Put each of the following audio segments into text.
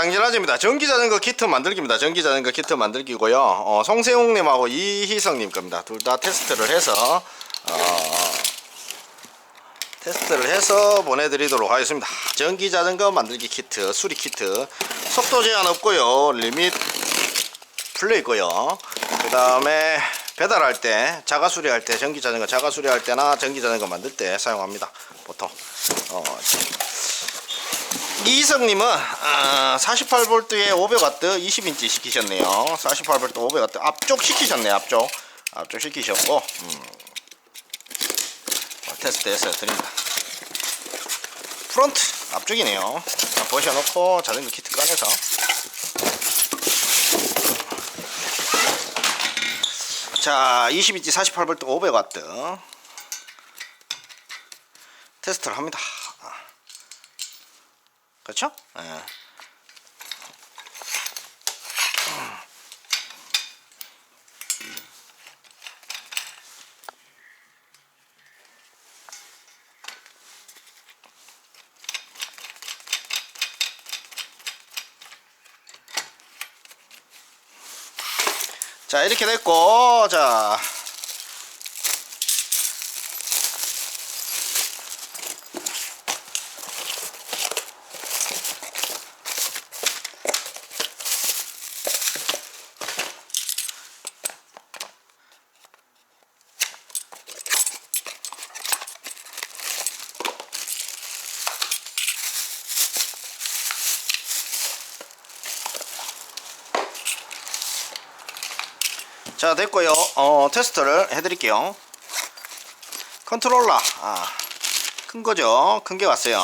당진아재입니다. 전기자전거 키트 만들기입니다. 전기자전거 키트 만들기고요. 어, 송세웅님하고 이희성님 겁니다. 둘 다 테스트를 해서 어, 테스트를 해서 보내드리도록 하겠습니다. 전기자전거 만들기 키트, 수리 키트, 속도 제한 없고요. 리밋 풀려 있고요. 그 다음에 배달할 때, 자가 수리할 때, 전기자전거 자가 수리할 때나 전기자전거 만들 때 사용합니다. 보통. 어, 이희성님은 아, 48V에 500W 20인치 시키셨네요. 48V 500W 앞쪽 시키셨네요. 앞쪽 앞쪽 시키셨고 음. 어, 테스트해서 드립니다. 프론트 앞쪽이네요. 자, 보셔놓고 자전거 키트 꺼내서 자 20인치 48V 500W 테스트를 합니다. 그렇죠? 예. 자 이렇게 됐고 자 자 됐고요. 어 테스트를 해드릴게요. 컨트롤러. 아, 큰 거죠. 큰 게 왔어요.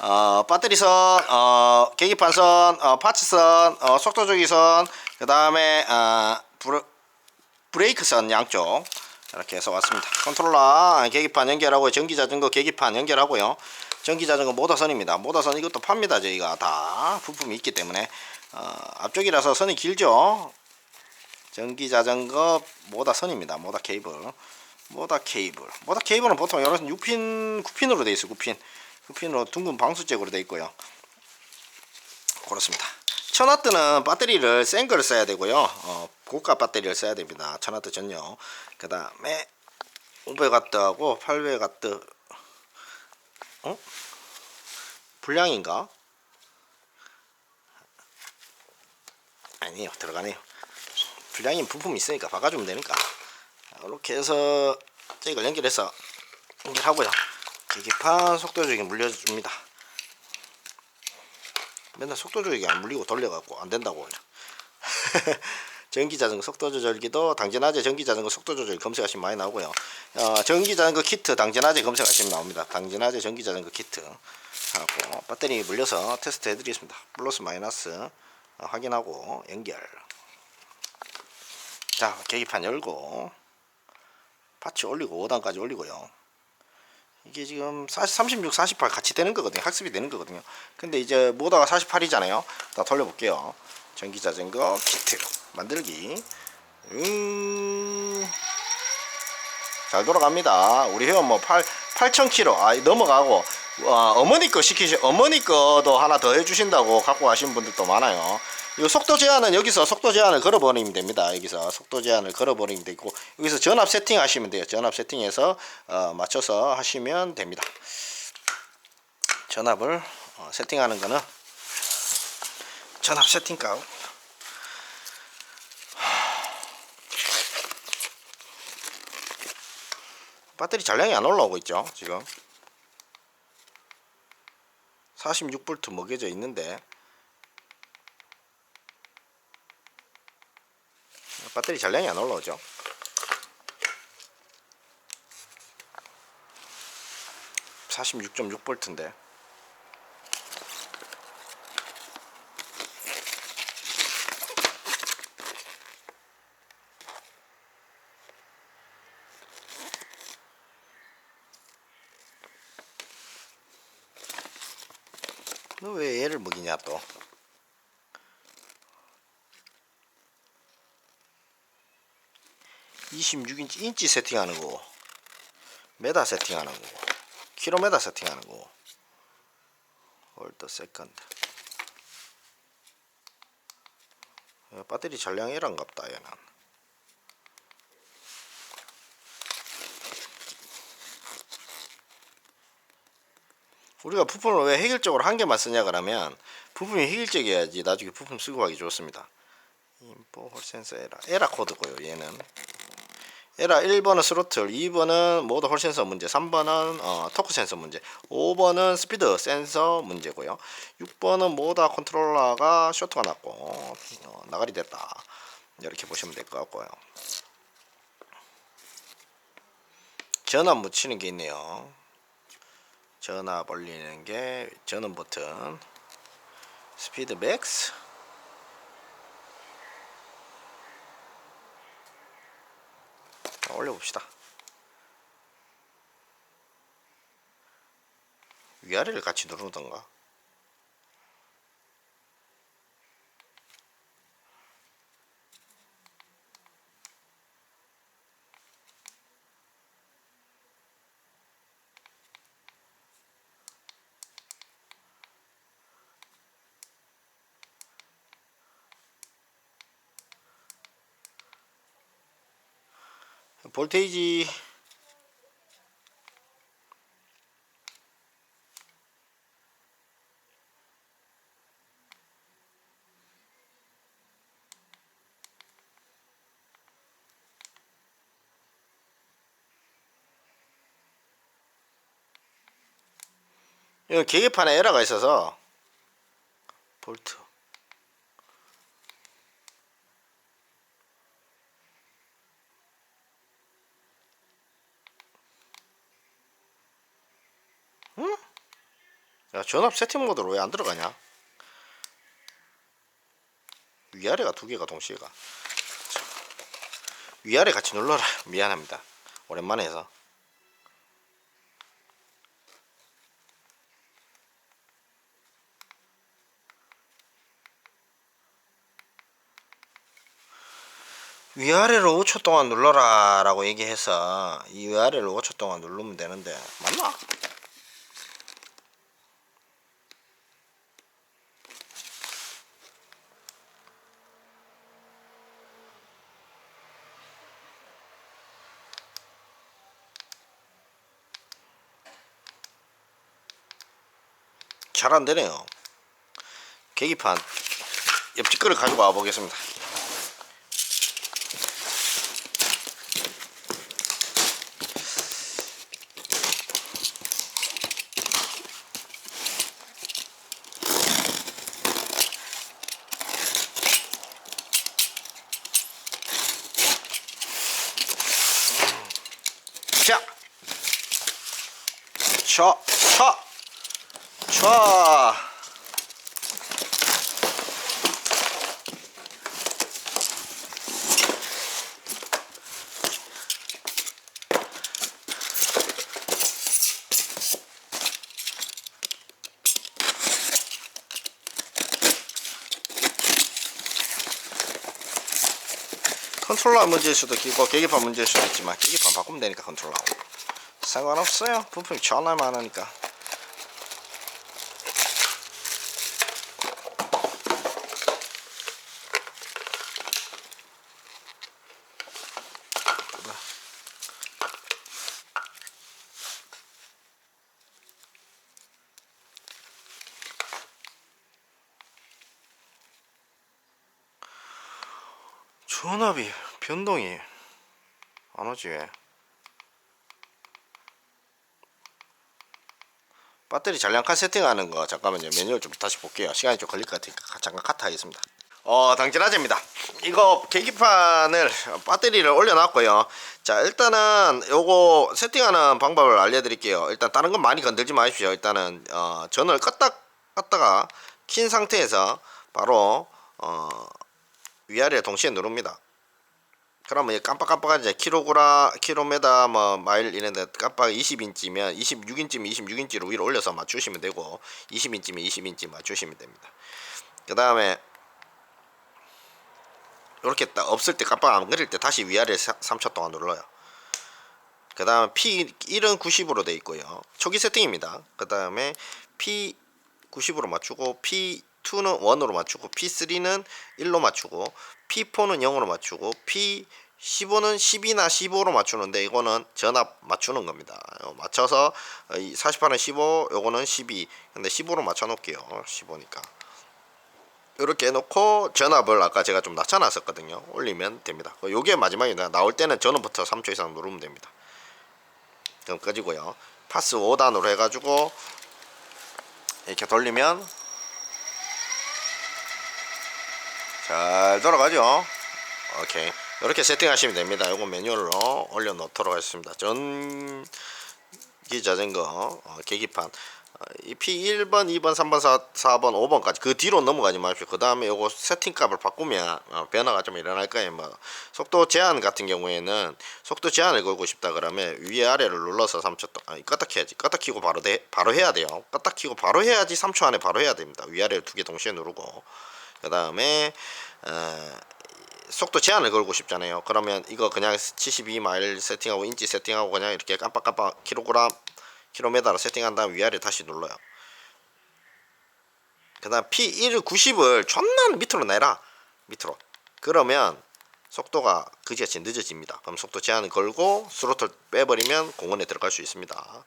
어 배터리선 어 계기판선 어 파츠선 어 속도 조기선 그 다음에 어 브레, 브레이크선 양쪽 이렇게 해서 왔습니다. 컨트롤러 계기판 연결하고 전기자전거 계기판 연결하고요. 전기자전거 모터선입니다. 모터선 이것도 팝니다. 저희가 다 부품이 있기 때문에. 어, 앞쪽이라서 선이 길죠 전기 자전거 모다 선입니다. 모다 케이블. 모다 케이블. 모다 케이블은 보통 여러 6핀, 9핀으로 되어 있어요. 9핀. 9핀으로 둥근 방수잭으로 되어 있고요. 그렇습니다. 천와트는 배터리를 센 걸 써야 되고요. 어, 고가 배터리를 써야 됩니다. 천와트 전용. 그 다음에 500와트하고 800와트. 어? 불량인가? 아니에요. 들어가네요. 불량인 부품이 있으니까 바꿔주면 되니까. 이렇게 해서 이걸 연결해서 연결하고요. 계기판 속도 조기 물려줍니다. 맨날 속도 조기 안 물리고 돌려갖고 안 된다고. 전기자전거 속도 조절기도 당진아재 전기자전거 속도 조절 검색하시면 많이 나오고요. 어, 전기자전거 키트 당진아재 검색하시면 나옵니다. 당진아재 전기자전거 키트. 하고 배터리 물려서 테스트 해드리겠습니다. 플러스 마이너스. 어, 확인하고 연결 자 계기판 열고 파츠 올리고 5단까지 올리고요. 이게 지금 40, 36, 48 같이 되는 거거든요. 학습이 되는 거거든요. 근데 이제 모다가 48이잖아요. 다 돌려볼게요. 전기자전거 키트 만들기. 음... 잘 돌아갑니다. 우리 회원 뭐 8, 8000km 아 넘어가고 와, 어머니 거 시키시 어머니 거도 하나 더 해주신다고 갖고 가신 분들도 많아요 이 속도 제한은 여기서 속도 제한을 걸어버리면 됩니다. 여기서 속도 제한을 걸어버리면 되고 여기서 전압 세팅 하시면 돼요. 전압 세팅해서 어, 맞춰서 하시면 됩니다. 전압을 어, 세팅하는 거는 전압 세팅 값 배터리 잔량이 안 올라오고 있죠 지금 46V 먹여져 있는데 배터리 잔량이 안 올라오죠. (46.6V) 인데 너 왜 얘를 먹이냐 또? 26인치 인치 세팅하는 거, 메다 세팅하는 거, 킬로메다 세팅하는 거. 월드 세컨드. 어, 배터리 전량이란 갑다 얘는. 우리가 부품을 왜 획일적으로 한 개만 쓰냐 그러면 부품이 획일적이어야지 나중에 부품 쓰고 가기 좋습니다. 인포 홀센서 에라 에라 코드고요 얘는. 에라 1번은 스로틀 2번은 모드 홀센서 문제 3번은 어, 토크 센서 문제 5번은 스피드 센서 문제고요. 6번은 모다 컨트롤러가 쇼트가 났고 어, 나가리 됐다. 이렇게 보시면 될 것 같고요. 전압 묻히는 게 있네요 전압 올리는 게 전원 버튼. 스피드 맥스. 자, 올려봅시다. 위아래를 같이 누르던가 볼테이지 이거 계기판에 에러가 있어서 볼트 야 전압 세팅 모드로 왜 안 들어가냐? 위아래가 두 개가 동시에 가. 자, 위아래 같이 눌러라. 미안합니다. 오랜만에 해서. 위아래로 5초 동안 눌러라 라고 얘기해서 이 위아래를 5초 동안 누르면 되는데 맞나? 잘 안 되네요. 계기판 옆집 거를 가지고 와 보겠습니다. 자, 쳐, 쳐. 촤 컨트롤러 문제일 수도 있고 계기판 문제일 수도 있지만 계기판 바꾸면 되니까 컨트롤러 상관없어요. 부품이 존나 많으니까 전압이 변동이 안 오지 왜? 배터리 전량카 세팅하는 거 잠깐만요. 메뉴를 좀 다시 볼게요. 시간이 좀 걸릴 것 같으니까 잠깐 카트 하겠습니다. 어 당진아재입니다. 이거 계기판을 배터리를 올려놨고요. 자 일단은 요거 세팅하는 방법을 알려드릴게요. 일단 다른 건 많이 건들지 마십시오. 일단은 어, 전을 껐다 껐다가 킨 상태에서 바로 어, 위아래 동시에 누릅니다. 그러면 깜빡깜빡한 이제 킬로그라 킬로메다 뭐 마일 이런데 깜빡 20인치면 26인치면 26인치로 위로 올려서 맞추시면 되고 20인치면 20인치 맞추시면 됩니다. 그 다음에 이렇게 딱 없을 때 깜빡 안 그릴 때 다시 위아래 3초 동안 눌러요. 그 다음에 P 1은 90으로 돼 있고요. 초기 세팅입니다. 그 다음에 P 90으로 맞추고 P P2는 1으로 맞추고 P3는 1로 맞추고 P4는 0으로 맞추고 P15는 10이나 15로 맞추는데 이거는 전압 맞추는 겁니다. 어, 맞춰서 어, 이 48은 15, 요거는 12. 근데 15로 맞춰 놓을게요. 15니까. 이렇게 해놓고 전압을 아까 제가 좀 낮춰놨었거든요. 올리면 됩니다. 어, 요게 마지막입니다. 나올 때는 전원부터 3초 이상 누르면 됩니다. 그럼 꺼지고요. 파스 5단으로 해가지고 이렇게 돌리면 잘 돌아가죠. 오케이. 이렇게 세팅하시면 됩니다. 이거 매뉴얼로 올려 놓도록 하겠습니다. 전기 자전거 어, 계기판 어, 이 P1번, 2번, 3번, 4, 4번, 5번까지 그 뒤로 넘어가지 마십시오. 그 다음에 요거 세팅값을 바꾸면 어, 변화가 좀 일어날 거예요. 뭐 속도 제한 같은 경우에는 속도 제한을 걸고 싶다 그러면 위에 아래를 눌러서 3초 동안 아니 껐다 켜야지. 껐다 켜고 바로 돼, 바로 해야 돼요. 껐다 켜고 바로 해야지 3초 안에 바로 해야 됩니다. 위아래를 두 개 동시에 누르고 그 다음에 어, 속도 제한을 걸고 싶잖아요. 그러면 이거 그냥 72마일 세팅하고 인치 세팅하고 그냥 이렇게 깜빡깜빡 킬로그램 킬로미터로 세팅한 다음 위아래 다시 눌러요. 그 다음 P1 90을 존나 밑으로 내라. 밑으로. 그러면 속도가 그지같이 늦어집니다. 그럼 속도 제한을 걸고 스로틀 빼버리면 공원에 들어갈 수 있습니다.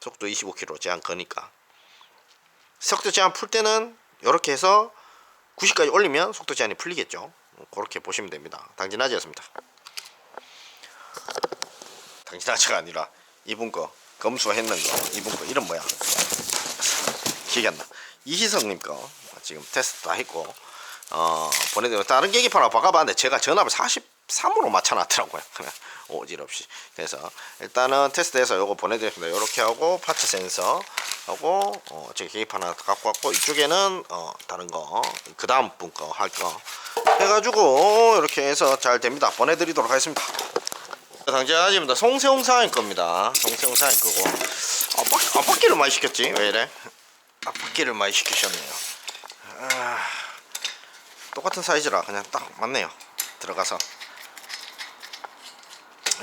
속도 25km 제한 거니까. 속도 제한 풀 때는 이렇게 해서 90까지 올리면 속도 제한이 풀리겠죠. 그렇게 보시면 됩니다. 당진아지였습니다. 당진아지가 아니라 이분 거 검수했는 거 이분 거 이름 뭐야? 기억이 안 나. 이희성님 거 지금 테스트 다 했고 어 보내드리고 다른 계기판하고 바꿔봤는데 제가 전압을 43으로 맞춰놨더라고요. 그냥 오질없이 그래서 일단은 테스트해서 요거 보내드렸습니다. 요렇게 하고 파츠 센서 하고 어, 제 계기판 하나 갖고 왔고 이쪽에는 어, 다른 거 그 다음 분 거 할 거 해가지고 이렇게 해서 잘 됩니다. 보내드리도록 하겠습니다. 당장하집니다. 송세홍사인 겁니다. 송세홍사인 거고 앞바, 앞바퀴를 많이 시켰지 왜 이래? 앞바퀴를 많이 시키셨네요. 아, 똑같은 사이즈라 그냥 딱 맞네요. 들어가서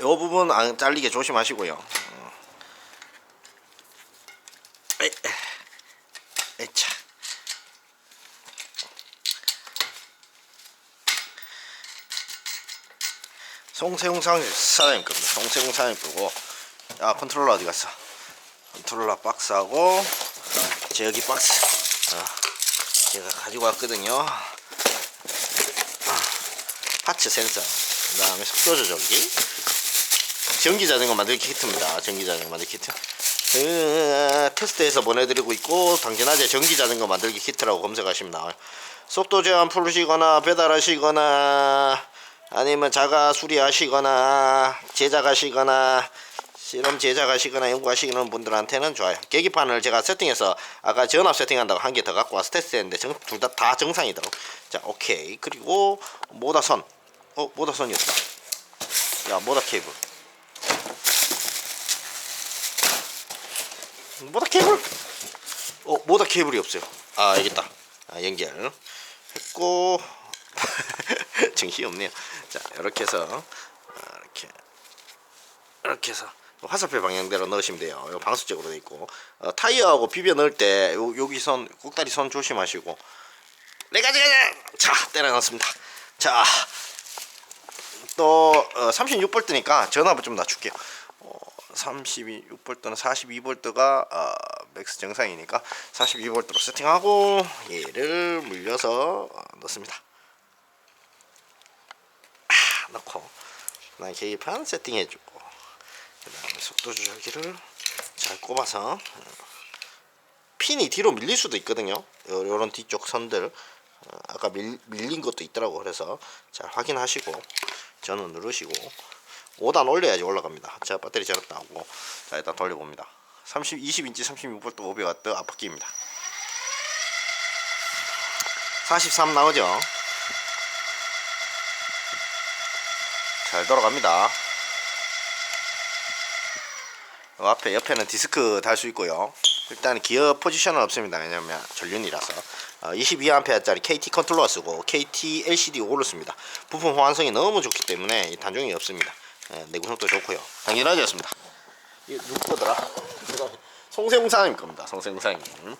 이 부분 안 잘리게 조심하시고요. 어. 에이, 에차. 송세웅 상- 사장님 겁니다. 송세웅 사장님 거고. 아 컨트롤러 어디 갔어? 컨트롤러 박스하고 제어기 박스. 어, 제가 가지고 왔거든요. 아, 파츠 센서. 그 다음에 속도 조절기. 전기 자전거 만들기 키트입니다. 전기 자전거 만들기 키트. 그, 테스트해서 보내드리고 있고 당진아재 전기 자전거 만들기 키트라고 검색하시면 나와요. 속도 제한 풀으시거나 배달하시거나 아니면 자가 수리하시거나 제작하시거나 실험 제작하시거나 연구하시는 분들한테는 좋아요. 계기판을 제가 세팅해서 아까 전압 세팅한다고 한 개 더 갖고 와서 테스트했는데 둘 다다 정상이더라고. 자 오케이 그리고 모다선 어 모다선이었다. 야 모다 케이블 모다 케이블 어 모다 케이블이 없어요. 아 여기 있다. 아, 연결 했고 정신이 없네요. 자 이렇게 해서 아, 이렇게 이렇게 해서 화살표 방향대로 넣으시면 돼요. 이거 방수적으로 돼 있고 어, 타이어하고 비벼 넣을 때 요, 여기 선 꼭다리 선 조심하시고 네 가지 가지 자 때려 넣습니다. 자. 또 어, 36볼트니까 전압을 좀 낮출게요. 어, 36볼트는 42볼트가 어, 맥스 정상이니까 42볼트로 세팅하고 얘를 물려서 어, 넣습니다. 아, 넣고 그다음 계기판 세팅해주고 그다음에 속도 조절기를 잘 꼽아서 어, 핀이 뒤로 밀릴 수도 있거든요. 요- 요런 뒤쪽 선들 어, 아까 밀, 밀린 것도 있더라고 그래서 잘 확인하시고 전원 누르시고 5단 올려야지 올라갑니다. 자 배터리 제압 나오고 자 일단 돌려봅니다. 30, 20인치 36V 500W 앞바퀴입니다. 43 나오죠. 잘 돌아갑니다. 요 앞에 옆에는 디스크 달 수 있고요. 일단 기어 포지션은 없습니다. 왜냐면 전륜이라서 어, 22A짜리 KT 컨트롤러 쓰고 KT LCD 5를 씁니다. 부품 호환성이 너무 좋기 때문에 이 단종이 없습니다. 예, 내구성도 좋고요. 당연하지였습니다. 이거 누구 거더라? 송세웅 사장님 겁니다. 송세웅 사장님.